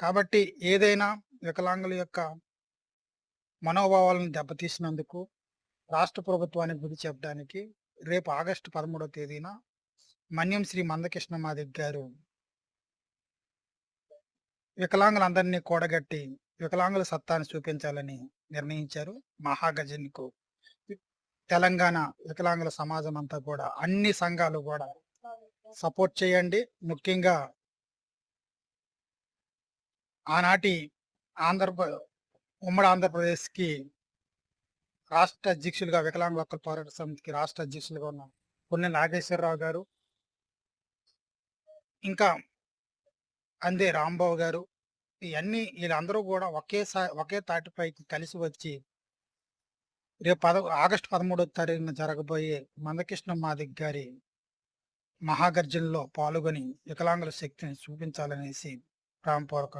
కాబట్టి ఏదైనా వికలాంగుల యొక్క మనోభావాలను దెబ్బతీసినందుకు రాష్ట్ర ప్రభుత్వానికి బుద్ధి చెప్పడానికి రేపు ఆగస్టు పదమూడవ తేదీన మన్యం శ్రీ మందకృష్ణ మాదిక్ గారు వికలాంగులందరినీ కూడగట్టి వికలాంగుల సత్తాను చూపించాలని నిర్ణయించారు. మహాగజన్కు తెలంగాణ వికలాంగుల సమాజం అంతా కూడా అన్ని సంఘాలు కూడా సపోర్ట్ చేయండి. ముఖ్యంగా ఆనాటి ఆంధ్రప్ర ఉమ్మడి ఆంధ్రప్రదేశ్కి రాష్ట్ర అధ్యక్షులుగా వికలాంగ హక్కుల పోరాట సమితికి రాష్ట్ర అధ్యక్షులుగా ఉన్న పుణ్య నాగేశ్వరరావు గారు ఇంకా అందే రాంబాబు గారు ఇవన్నీ వీళ్ళందరూ కూడా ఒకేసారి ఒకే తాటిపైకి కలిసి వచ్చి రేపు పద ఆగస్టు పదమూడవ తారీఖున జరగబోయే మందకృష్ణ మాదిక్ గారి మహాగర్జనలో పాల్గొని వికలాంగుల శక్తిని చూపించాలనేసి ప్రాంపూర్వక